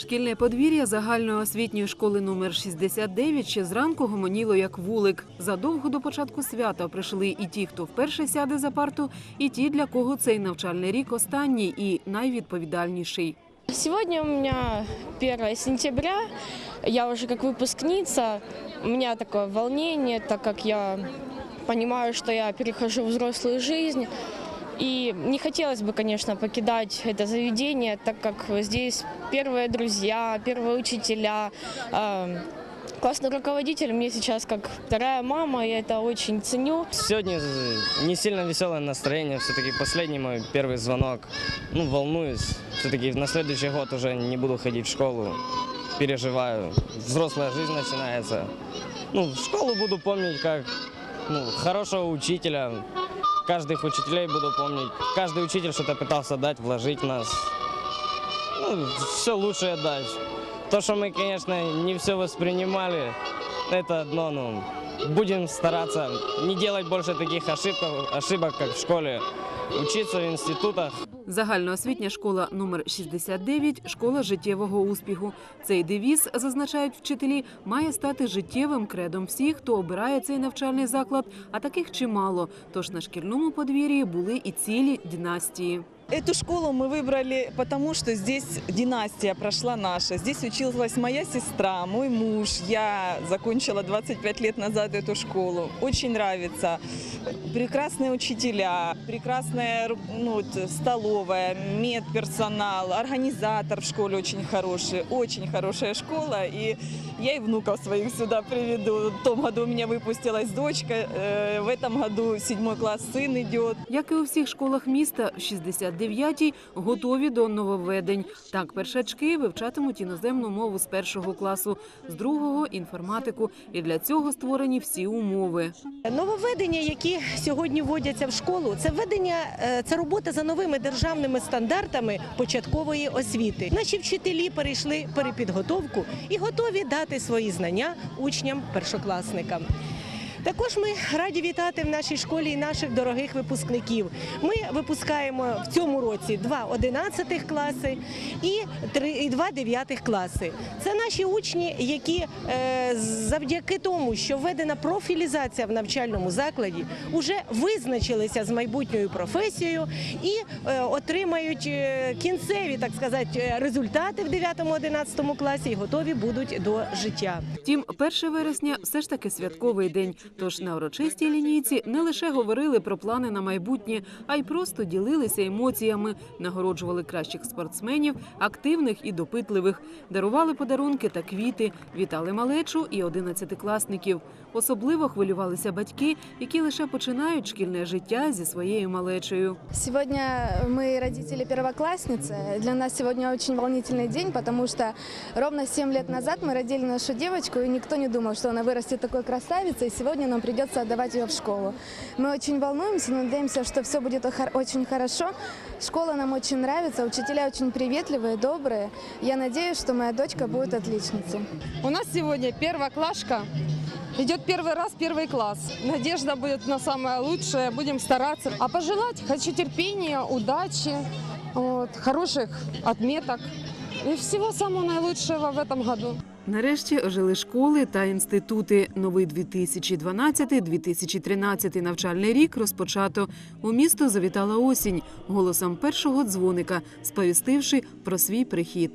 Шкільне подвір'я загальноосвітньої школи номер 69 ще зранку гомоніло як вулик. Задовго до початку свята прийшли і ті, хто вперше сяде за парту, і ті, для кого цей навчальний рік останній і найвідповідальніший. Сегодня у меня 1 сентября, я уже как выпускница, у меня такое волнение, так как я понимаю, что я перехожу в взрослую жизнь. И не хотелось бы, конечно, покидать это заведение, так как здесь первые друзья, первые учителя, э, классный руководитель мне сейчас как вторая мама, я это очень ценю. Сегодня не сильно веселое настроение, все-таки последний мой первый звонок. Ну, волнуюсь. Все-таки на следующий год уже не буду ходить в школу. Переживаю. Взрослая жизнь начинается. Ну, школу буду помнить как ну, хорошего учителя. Каждых учителей буду помнить. Каждый учитель что-то пытался дать, вложить в нас. Ну, все лучшее дать. То, что мы, конечно, не все воспринимали, это одно, ну, будем стараться не делать больше таких ошибок, ошибок как в школе, учиться в институтах. Загальноосвітня школа номер 69 – школа життєвого успіху. Цей девіз, зазначають вчителі, має стати життєвим кредом всіх, хто обирає цей навчальний заклад, а таких чимало. Тож на шкільному подвір'ї були і цілі династії. Эту школу мы выбрали потому, что здесь династия прошла наша. Здесь училась моя сестра, мой муж. Я закончила 25 лет назад эту школу. Очень нравится. Прекрасные учителя, прекрасная ну, столовая, медперсонал, организатор в школе очень хороший. Очень хорошая школа. И я и внуков своих сюда приведу. В том году у меня выпустилась дочка. Э, в этом году седьмой класс сын идет. как и у всех школах міста, 62 9 готові до нововведень. Так, першачки вивчатимуть іноземну мову з першого класу, з другого інформатику. І для цього створені всі умови. Нововведення, які сьогодні вводяться в школу, це введення, е, це робота за новими державними стандартами початкової освіти. Наші вчителі перейшли перепідготовку і готові дати свої знання учням першокласникам. Також ми раді вітати в нашій школі і наших дорогих випускників. Ми випускаємо в цьому році два 11 класи і три два 9 класи. Це наші учні, які е, завдяки тому, що введена профілізація в навчальному закладі, вже визначилися з майбутньою професією і е, отримають е, кінцеві, так сказати, результати в 9-11 класі і готові будуть до життя. Втім, 1 вересня все ж таки святковий день. Тож на урочистій лінійці не лише говорили про плани на майбутнє, а й просто ділилися емоціями, нагороджували кращих спортсменів, активних і допитливих, дарували подарунки та квіти, вітали малечу і одинадцятикласників. Особливо хвилювалися батьки, які лише починають шкільне життя зі своєю малечею. Сегодня мы родители первоклассницы. Для нас сегодня очень волнительный день, потому что ровно 7 лет назад мы родили нашу девочку, и никто не думал, что она вырастет такой красавицей, и сегодня нам придется отдавать ее в школу. Мы очень волнуемся, надеемся, что все будет охо- очень хорошо. Школа нам очень нравится, учителя очень приветливые, добрые. Я надеюсь, что моя дочка будет отличницей. У нас сегодня первоклашка. Идет первый раз первый класс. Надежда будет на самое лучшее. Будем стараться. А пожелать хочу терпения, удачи, вот, хороших отметок и всего самого наилучшего в этом году. Нарешті ожили школи та інститути. Новий 2012-2013 навчальний рік розпочато. У місто завітала осінь голосом першого дзвоника, сповістивши про свій прихід.